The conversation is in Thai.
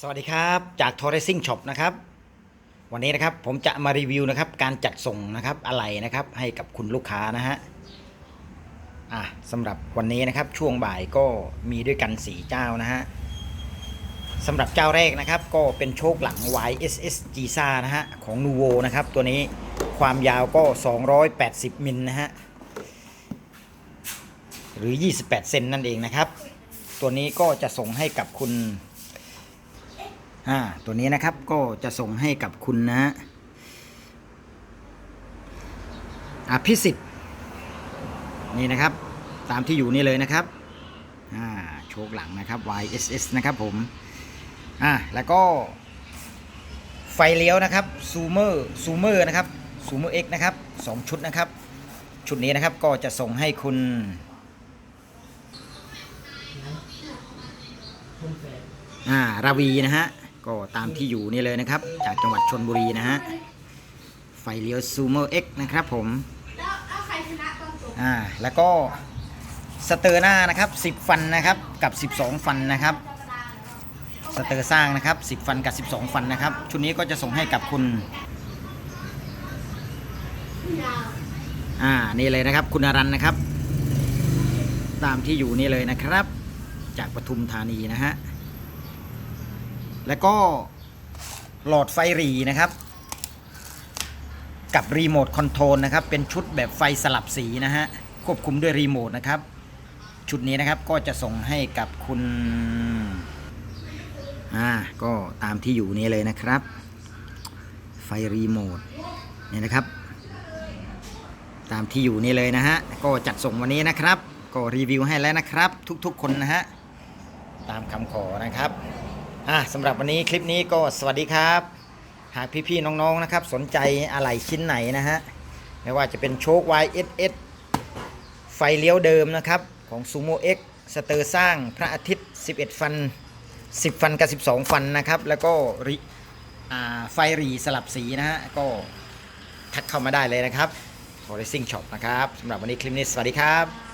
สวัสดีครับจาก t o r r a c i n g Shop นะครับวันนี้นะครับผมจะมารีวิวนะครับการจัดส่งนะครับอะไรนะครับให้กับคุณลูกค้านะฮะอะสำหรับวันนี้นะครับช่วงบ่ายก็มีด้วยกัน 4 เจ้านะฮะสำหรับเจ้าแรกนะครับก็เป็นโชคหลัง YSS g s a นะฮะของ Nuvo นะครับตัวนี้ความยาวก็ 280 มิลนะฮะหรือ 28 เซนนั่นเองนะครับ ตัวนี้ก็จะส่งให้กับคุณ อ่าตัวนี้นะครับก็จะส่งให้กับคุณนะฮะอภิสิทธิ์นี่นะครับตามที่อยู่นี่เลยนะครับอ่าโชคหลังนะครับ YSS นะครับผมอ่าแล้วก็ไฟเลี้ยวนะครับซูเมอร์ซูเมอร์นะครับซูเมอร์ X นะครับสองชุดนะครับ ชุดนี้นะครับก็จะส่งให้คุณอ่าราวีนะฮะ ก็ตามที่อยู่นี่เลยนะครับ จากจังหวัดชนบุรีนะฮะ ไฟเลี้ยวซูเมอร์เอ็กนะครับผมแล้วแล้วใครชนะตอนจบอ่าแล้วก็สเตอร์หน้านะครับ 10 ฟันนะครับกับ 12 ฟันนะครับ สเตอร์สร้างนะครับ 10 ฟันกับ 12 ฟันนะครับ ชุดนี้ก็จะส่งให้กับคุณอ่านี่เลยนะครับ คุณอรันนะครับ ตามที่อยู่นี่เลยนะครับ จากปทุมธานีนะฮะ แล้วก็หลอดไฟหรีนะครับ กับรีโมทคอนโทรลนะครับ เป็นชุดแบบไฟสลับสีนะฮะ ควบคุมด้วยรีโมทนะครับ ชุดนี้นะครับก็จะส่งให้กับคุณ อ่า ก็ตามที่อยู่นี้เลยนะครับ ไฟรีโมทเนี่ยนะครับ ตามที่อยู่นี่เลยนะฮะ ก็จัดส่งวันนี้นะครับ ก็รีวิวให้แล้วนะครับ ทุกๆคนนะฮะ ตามคำขอนะครับ อะสำหรับวันนี้คลิปนี้ก็สวัสดีครับ หากพี่ๆน้องๆนะครับ สนใจอะไรชิ้นไหนนะฮะไม่ว่าจะเป็นโชค YSS ไฟเลี้ยวเดิมนะครับ ของ Sumo X สเตอร์สร้างพระอาทิตย์ 11 ฟัน 10 ฟันกับ 12 ฟันนะครับ แล้วก็ริอ่าไฟรีสลับสีนะฮะก็ทักเข้ามาได้เลยนะครับ f o r e s t i n g Shop นะครับสำหรับวันนี้คลิปนี้สวัสดีครับ